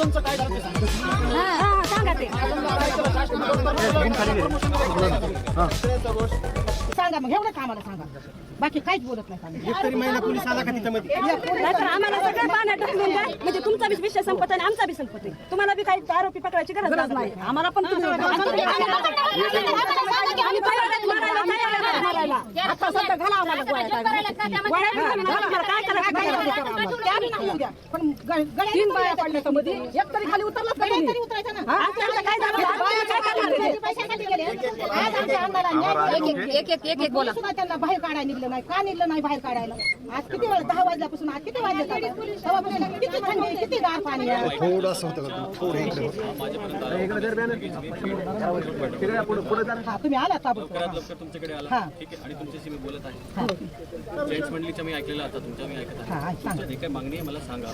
तुमचं काय झालं ते सांगा. हा, हा, सांगा ते. सांगा मग एवढं आम्हाला सांगा? बाकी काहीच बोलत नाही आम्ही. एक तरी महिला पोलीस आला का तिथं मध्ये? नाहीतर आम्हाला सगळं पाण्यात ढकलून द्या. म्हणजे तुमचा बी विषय संपत आहे आणि आमचा बी संपत आहे. तुम्हाला बी काही आरोपी पकडायची गरज नाही. आम्हाला पण आम्ही मारायला, तयार. आता सध्या घाला आम्हाला गोळ्या काय गोळ्या बी घालून आम्हाला काय करायचं? काय करायचं? ते आम्ही नाही उद्या. पण ग- गड्या- तीन बाया पडल्या मध्ये एक तरी खाली उतरलाच का गड्या तुम्ही? तरी उतरायचं ना. हा? आमचं काय झालं आम्ही काय करणार गेले. आज आमच्या आमदारांनी एक एक एक एक बोला त्यांना बाहेर काढायला निघलं नाही का निघलं नाही बाहेर काढायला आज किती वेळ दहा वाजल्यापासून आज किती वाजले तेव्हापासून किती थंडी किती गार पाणी आहे? थोडंसं होतं का? थोडं इकडे हा तुम्ही आला ताबडतोब लवकरात लवकर तुमच्याकडे आला. हा. ठीक आहे. आणि तुमच्याशी मी बोलत आहे. जेंट्स मंडळीच्या मी ऐकलेलं आता तुमच्या मी ऐकत आहे. हा हा, सांगा. तुमचं जे काही मागणी आहे मला सांगा.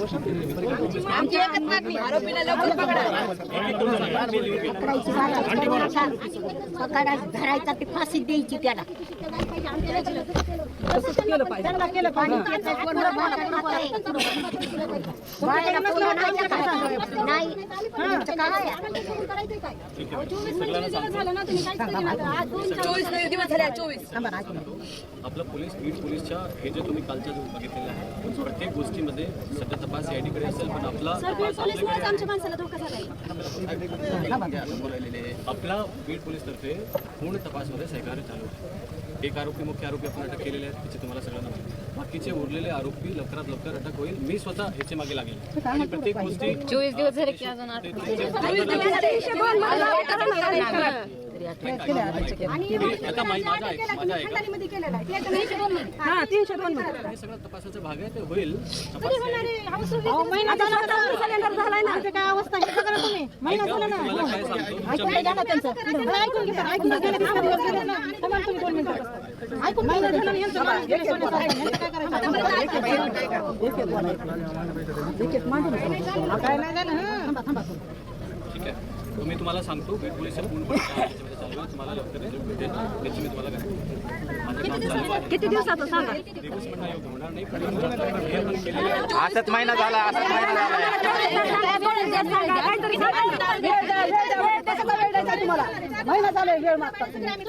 धरायचा ती फाशी द्यायची त्याला. केलं पाहिजे. दिवस आपलं पोलीस बीड पोलीसच्या हे जे तुम्ही कालच्या जो बघितलेलं आहे प्रत्येक गोष्टीमध्ये सध्या तपासकडे असेल पण आपला आपला बीड पोलीस तर्फे पूर्ण तपासमध्ये सहकार्य चालू आहे. एक आरोपी मुख्य आरोपी आपण अटक केलेले आहेत त्याचे तुम्हाला सगळ्यांना माहिती आहे. बाकीचे उरलेले आरोपी लवकरात लवकर अटक होईल मी स्वतः ह्याचे मागे लागेल आणि प्रत्येक गोष्टी चोवीस दिवस झाले की अजून हा तीनशे दोन मध्ये हे सगळं तपासाचा भाग आहे ते होईल आता सिलेंडर झालाय ना काय अवस्था हे तुम्ही महिना झाला ना तुम्हाला काय सांगतो ऐकून घ्या ना त्यांचं ऐकून घ्या ऐकून घ्या गेले दिवस गेले ना थांबा तुम्ही दोन मिनिटं ऐकून यांचं गेले सोन्याचं आहे. यांचं काय करायचं काय नाही झालं हं. थांबा थांबा ठीक आहे तर मी तुम्हाला सांगतो बीड पोलीस तुम्हाला लवकर रिझल्ट भेटेल. त्याची मी तुम्हाला किती दिवसाचं सांगा? दिवस होणार नाही पण हे असंच महिना झाला असंच महिना झाला महिना झालाय वेळ मागतात तुम्ही.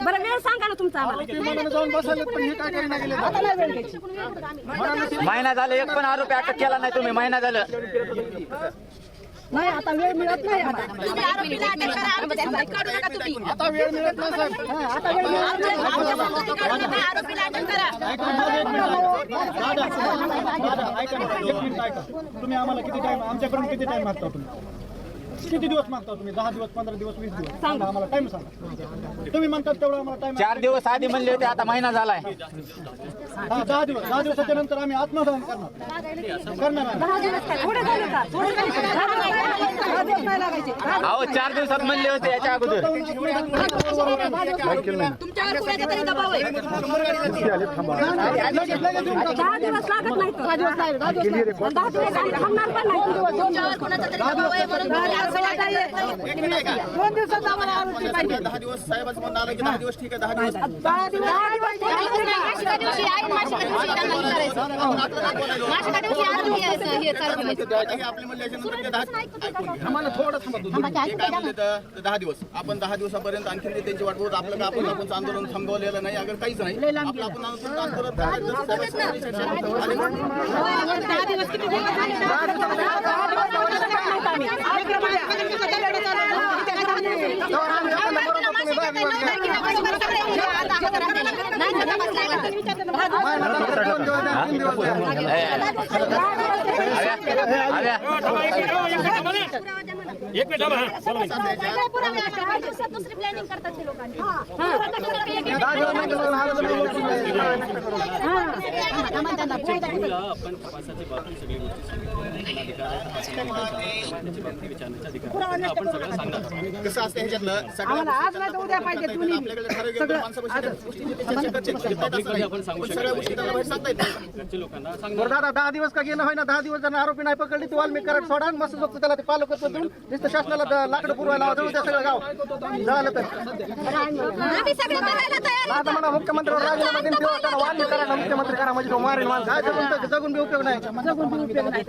बरं वेळ सांगा ना तुमचा हे महिना झाला एक पण आरोपी अटक केला नाही तुम्ही महिना झालं. नाही आता वेळ मिळत नाही आता. आता वेळ मिळत नाही साहेब. हा, आता वेळ मिळत नाही. दादा ऐका ना एक मिनिट ऐका. तुम्ही आम्हाला किती टाइम आमच्याकडून किती टाइम मागता तुम्ही? किती दिवस मागता तुम्ही दहा दिवस पंधरा दिवस वीस दिवस सांगा आम्हाला टाइम सांगा तुम्ही म्हणतात तेवढं आम्हाला टाइम चार दिवस आधी म्हणले होते आता महिना झालाय हा दहा दिवस दहा दिवसाच्या नंतर आम्ही आत्मदहन करणार करणार आम्ही. दहा दिवस? दहा दिवस नाही लागायचे अहो चार दिवसात म्हणले होते याच्या अगोदर तुमच्यावर कुणाचा तरी दबाव आहे दहा दिवस लागत नाही दहा दिवस नाही दहा दिवस दहा दिवस आम्ही थांबणार पण नाही तुमच्यावर कुणाचा तरी दबाव आहे म्हणून तुम्ही असं वाटायला येतं. दोन दिवसात आम्हाला आरोपी पाहिजे दहा दिवस साहेबाचं म्हणणं आलं की दहा दिवस ठीक आहे दहा दिवस दहा दिवस दहा दिवस मासिका दिवशी आहे मासिका दिवशी त्यांना हे करायचं. मासिका दिवशी हे चालू आपले म्हणल्याच्या दहा आम्हाला थोडं काय तर दहा दिवस आपण दहा दिवसापर्यंत आणखी त्यांची वाट बघत आपलं आपण आपण आंदोलन थांबवलेलं नाही अगर काहीच नाही आपण आंदोलन आल्या दुसरी प्लॅनिंग करतात ते लोकांची तुला आपण तपासाची बातमी सगळी गोष्टी सांगितल्या आपण अधिकार आहे तपासाचा अधिकार आहे, मागण्याची बातमी विचारण्याचा अधिकार आहे. आपण सगळं सांगणार कसं असतं ह्याच्यातलं? आम्हाला आज नाही तर उद्या पाहिजे दोन्ही आपल्याकडे ठराविक एकदम माणसं बसली आहेत. गोष्टी ते चर्चा करतात. घेतात असं नाही. आपण सांगू पण शकत सगळ्या नाही. गोष्टी त्यांना बाहेर सांगता येत नाही. घरच्या लोकांना सांगणार दादा दहा दिवस का गेलं होय ना दहा दिवस जर आरोपी नाही पकडली ते वाल्मिक कराड सोडा आणि मस्त लोक त्याला ते पालक देऊन नुसतं शासनाला लाकडं पुरवायला जवळ त्या सगळं गाव. झालं तर. आता म्हणा मुख्यमंत्र्यावर राजीनामा देऊन ठेवा त्याला ना मुख्यमंत्री करा म्हणजे तो मारेल माणसं. काय जगून तर- जगून बी उपयोग नाही. जगून बी उपयोग नाही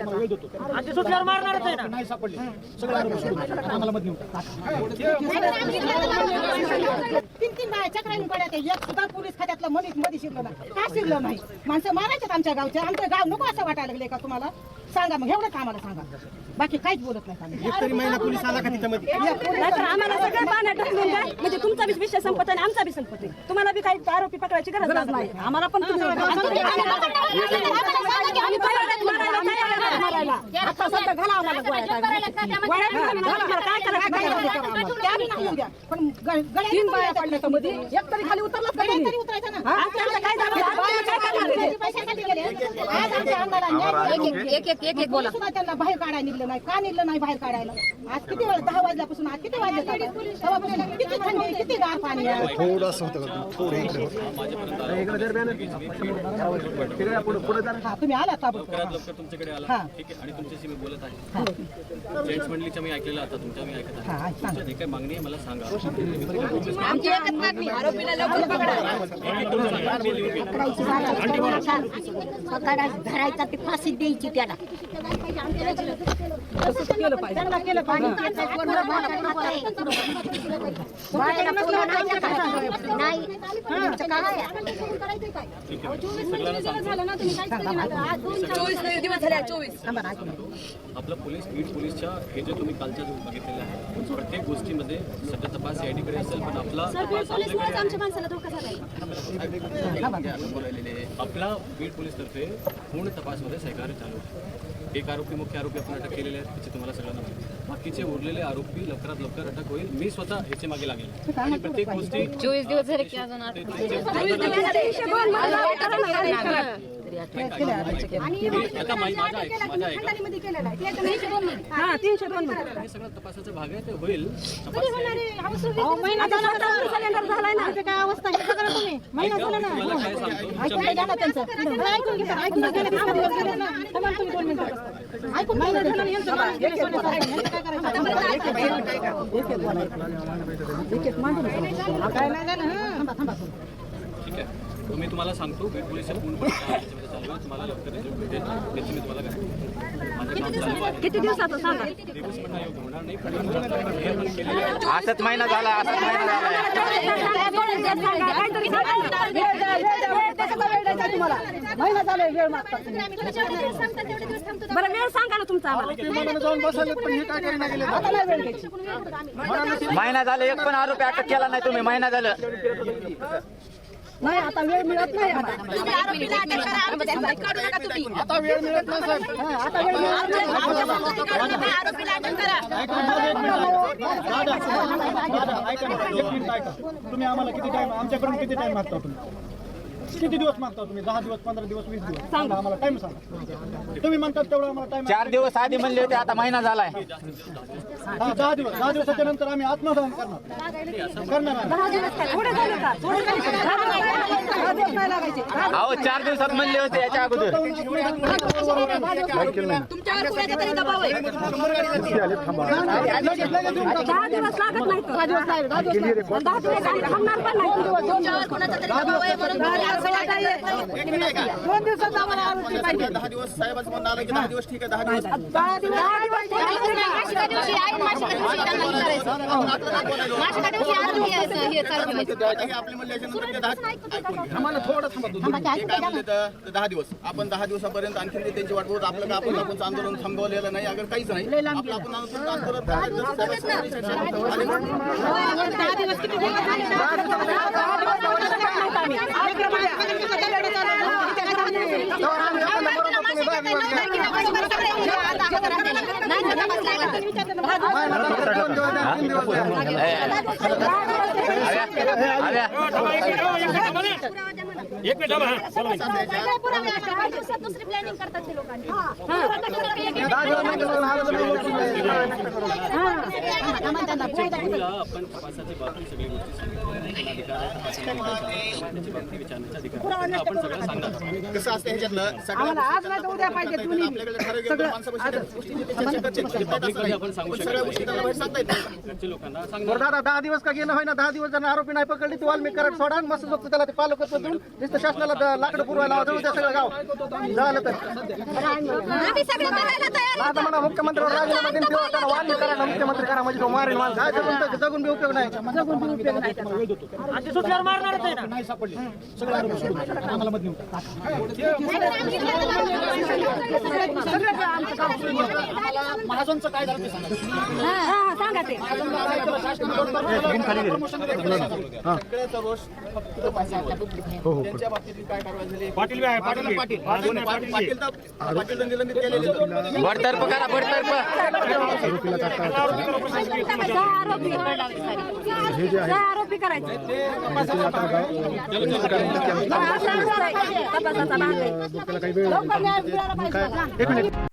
तीन तीन बाया चक्राने पडत आहे. एक सुद्धा पोलीस खात्यातलं मनीसमध्ये शिरलं नाही. का शिरलं नाही? माणसं मारायच्यात आमच्या गावच्या. आमचं गाव नको असं वाटायला लागले का तुम्हाला? सांगा मग एवढंच आम्हाला सांगा बाकी काहीच बोलत नाही आम्ही. एक तरी महिना पोलीस आला का त्याच्यामध्ये नाहीतर आम्हाला सगळं पाण्यात ढकलून द्या म्हणजे तुमचा बी विषय संपत आणि आमचा बी संपत आहे तुम्हाला बी काही आरोपी पकडायची गरज नाही आम्हाला पण तुम्ही आम्ही तयार आहेत मारायला, तयार आहेत मारायला. आता सध्या घाला आम्हाला गोळ्या काय. गोळ्या घाला, आम्हाला काय करायचं काय करायचं करा आम्हाला. त्या बी नाही येऊ द्या. पण ग- गळ्यात तीन बाया पडल्या तर मध्ये एक तरी खाली उतरलाच का गळ्यात तुम्ही? तरी उतरायचं ना हा? आमचं काय झालं काय? पैशासाठी गेले. न्याय एक एक एक एक बोला. त्यांना बाहेर काढायला निघलं नाही. का निघलं नाही बाहेर काढायला? आज किती वेळ दहा वाजल्यापासून आज किती वाजले तेव्हापासून किती थंडी आहे, किती गार पाणी आहे? हा, तुम्ही आला ताबडतोब लवकरात लवकर तुमच्याकडे आला. ठीक आहे. आणि तुमच्याशी मी बोलत आहे. जेंट्स मंडळीच्या मी ऐकलेलं आता तुमच्या मी ऐकत हा, आहे सांगा. तुमचं जे काही मागणी आहे? मला सांगा. आमची एकच मागणी आरोपीला लवकर पकडा. धरायचा ते फाशी द्यायची त्याला. चांगला केलं पाहिजे. बाळाला पुन्हा नाही. आपलं पोलीस बीट पोलीसच्या हे जे तुम्ही कालच्या जो बघितलेलं आहे प्रत्येक गोष्टीमध्ये सध्या तपास सीआयडीकडे असेल पण आपला आपला बीट पोलीस तर्फे पूर्ण तपासमध्ये सहकार्य चालू आहे. एक आरोपी मुख्य आरोपी आपण अटक केलेले आहेत त्याचे तुम्हाला सगळ्यांना माहिती आहे. बाकीचे उरलेले आरोपी लवकरात लवकर अटक होईल. मी स्वतः ह्याचे मागे लागेल आणि प्रत्येक गोष्टी चोवीस दिवस झाले तीनशे दोन सगळं तपासाचा भाग आहे ते होईल सिलेंडर झालाय ना काय अवस्था हे? बघा तुम्ही महिना झाला ना काय त्यांचं ऐकून घ्या ऐकून ऐकून घ्या ना काय नाही झालं हं. थांबा थांबा ठीक आहे तर मी तुम्हाला सांगतो चालू आहे. तुम्हाला लवकर रिझल्ट भेटेल त्याची मी तुम्हाला किती दिवसाचं सांगा. असंच महिना झाला असंच महिना झाला. बरं वेळ सांगा ना तुमचा हे महिना झाला एक पण आरोपी अटक केला नाही तुम्ही महिना झालं. नाही आता वेळ मिळत नाही आता. तुम्ही आरोपीला अटक करा आमच्या संपर्क काढू नका तुम्ही. आता वेळ मिळत नाही साहेब. हा, आता वेळ मिळत तुम्ही आम्हाला किती टाइम आमच्याकडून किती टाइम मागता तुम्ही? किती दिवस मागता तुम्ही दहा दिवस पंधरा दिवस वीस दिवस सांगा आम्हाला टाइम सांगा तुम्ही म्हणतात तेवढं आम्हाला टाइम चार दिवस आधी म्हणले होते आता महिना झालाय हा दहा दिवस दहा दिवसाच्या नंतर आम्ही आत्मदहन करणार करणार अहो चार दिवसात म्हणले होते याच्या अगोदर तुमच्यावर कुणाचा तरी दबाव आहे दहा दिवस लागत नाही दहा दिवस नाही दहा दिवस नाही. आणि दहा दिवस आम्ही थांबणार पण नाही दोन दिवसात आम्हाला आरोपी पाहिजे दहा दिवस साहेबाचं म्हणणं आलं की दहा दिवस ठीक आहे? दहा दिवस दहा दिवस दहा दिवस दहा आम्हाला थोडं काय तर दहा दिवस आपण दहा दिवसापर्यंत आणखी त्यांची वाट बघत आपलं का आपण आपण आंदोलन थांबवलेलं नाही अगर काहीच नाही आपण आंदोलन आंदोलन दहा दिवस किती दिवस झाले? दहा दिवस झाले. दहा दिवस एवढं सगळं करत आम्ही. अकरा महिने अकरा दिवसाचा वेळ चालू आहे. त्या घरात नाही. नाही दुसरी प्लॅनिंग करतात ते लोकांनी आपण तपासाची बातमी सगळी गोष्टी कसं असतं ह्याच्यातलं आज नाही. उद्या पाहिजे लोकांना सांगणार. दादा दहा दिवस का गेलं होय ना दहा दिवस जर आरोपी नाही पकडली ती वाल्मिक कराड सोडा मस्त त्याला ते पालक देऊन नुसतं शासनाला लाकडं पुरवायला लावा जवळ सगळं गाव झालं तर आता म्हणा मुख्यमंत्र्यावर राजीनामा देऊन ठेवा त्याला वाल्मिक करायला मुख्यमंत्री करा म्हणजे तो मारेल माणसं काय जगून जगून बी उपयोग नाही जगून बी उपयोग नाही नाही सापडले सगळं आरोपी सोडून टाका. आम्हाला मत देऊन टाका. महाजनचं काय झालं ते सांगा हा, ते सगळ्याचा रोष फक्त पैशावर. त्यांच्या बाबतीत काय कारवाई झाली? पाटील पाटील पाटील. पाटील पाटील. तर- पाटील तर निलंबित केलेले आहेत. बडतर्फ करा बडतर्फ आरोपी सहा आरोपी करायचे. तपासाचा भाग आहे. लवकर न्याय मिळाला पाहिजे. ना. एक मिनिट.